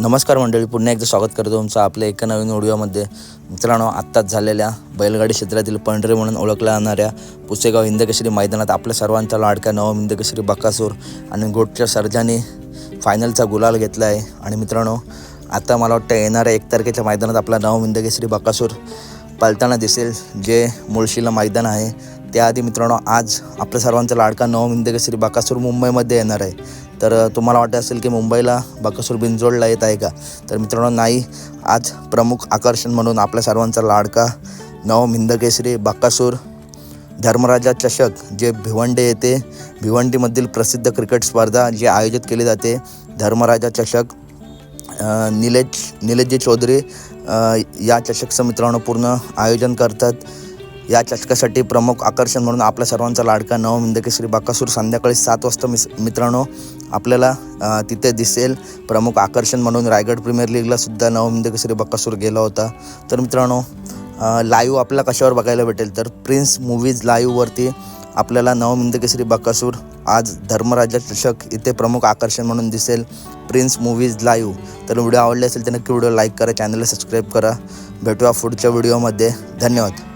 नमस्कार मंडळी पुन्हा एकदा स्वागत करतो तुमचं आपल्या एका नवीन व्हिडिओमध्ये मित्रांनो आत्ताच झालेल्या बैलगाडी क्षेत्रातील पंढरी म्हणून ओळखल्या जाणाऱ्या पुसेगाव हिंदकेश्री मैदानात आपल्या सर्वांचा लाडका नवम हिंदकेसरी बकासूर आणि गोटच्या सर्जाने फायनलचा गुलाल घेतला आहे आणि मित्रांनो आता मला वाटतं येणाऱ्या एक तारखेच्या मैदानात आपला नवम हिंदकेसरी बकासूर पलताना दिसेल जे मुळशीला मैदान आहे. त्याआधी मित्रांनो आज आपल्या सर्वांचा लाडका नवम हिंदकेसरी बाकासूर मुंबईमध्ये येणार आहे. तर तुम्हाला वाटत असेल की मुंबईला बाकासूर बिंजोडला येत आहे का? तर मित्रांनो नाही आज प्रमुख आकर्षण म्हणून आपल्या सर्वांचा लाडका नवम हिंदकेसरी बाकासूर धर्मराजा चषक जे भिवंडी येथे भिवंडीमधील प्रसिद्ध क्रिकेट स्पर्धा जी आयोजित केली जाते धर्मराजा चषक निलेज निलेश निलेशजी चौधरी या चषकचं मित्रांनो पूर्ण आयोजन करतात. या चषकासाठी प्रमुख आकर्षण म्हणून आपल्या सर्वांचा लाडका नवमिंदकेश्री हिंदकेसरी बाकासूर संध्याकाळी सात वाजता मिस मित्रांनो आपल्याला तिथे दिसेल. प्रमुख आकर्षण म्हणून रायगड प्रीमियर लीगला सुद्धा नवम हिंदकेसरी गेला होता. तर मित्रांनो लाईव्ह आपल्याला कशावर बघायला भेटेल? तर प्रिन्स मूवीज लाईव्हवरती आपल्याला नवम हिंदकेसरी बकासूर आज धर्मराजा चषक इथे प्रमुख आकर्षण म्हणून दिसेल प्रिन्स मूवीज लाईव्ह तर व्हिडिओ आवडले असेल तर नक्की व्हिडिओ लाईक करा चॅनलला सबस्क्राईब करा. भेटूया पुढच्या व्हिडिओमध्ये. धन्यवाद.